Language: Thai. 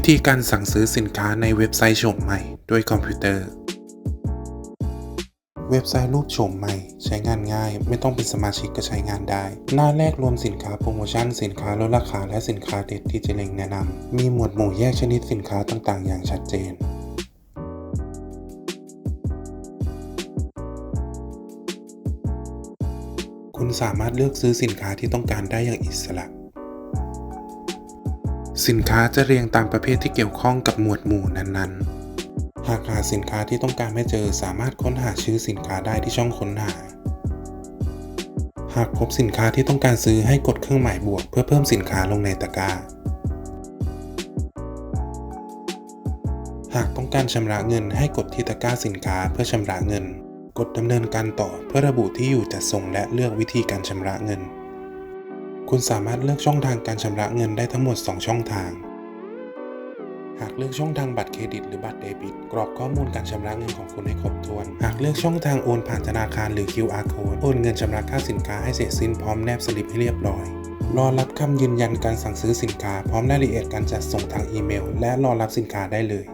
วิธีการสั่งซื้อสินค้าในเว็บไซต์โฉมใหม่ด้วยคอมพิวเตอร์ เว็บไซต์รูปโฉมใหม่ ใช้งานง่าย ไม่ต้องเป็นสมาชิกก็ใช้งานได้ หน้าแรกรวมสินค้าโปรโมชั่น สินค้าลดราคาและสินค้าเด็ดที่เจะเล็งแนะนำ มีหมวดหมู่แยกชนิดสินค้าต่างๆ อย่างชัดเจนคุณสามารถเลือกซื้อสินค้าที่ต้องการได้อย่างอิสระ สินค้าจะเรียงตามประเภทที่เกี่ยวข้องกับหมวดหมู่นั้นๆ หากหาสินค้าที่ต้องการไม่เจอสามารถค้นหาชื่อสินค้าได้ที่ช่องค้นหา หากพบสินค้าที่ต้องการซื้อให้กดเครื่องหมายบวก เพื่อเพิ่มสินค้าลงในตะกร้า หากต้องการชำระเงินให้กดที่ตะกร้าสินค้าเพื่อชำระเงิน กดดำเนินการต่อเพื่อระบุที่อยู่จัดส่งและเลือกวิธีการชำระเงิน คุณสามารถเลือกช่องทางการชำระเงินได้ทั้งหมด 2 ช่องทาง หากเลือกช่องทางบัตรเครดิตหรือบัตรเดบิต กรอกข้อมูลการชำระเงินของคุณให้ครบถ้วน หากเลือกช่องทางโอนผ่านธนาคารหรือ QR code โอนเงินชำระค่าสินค้าให้เสร็จสิ้นพร้อมแนบสลิปให้เรียบร้อย รอรับคำยืนยันการสั่งซื้อสินค้าพร้อมรายละเอียดการจัดส่งทางอีเมล และรอรับสินค้าได้เลย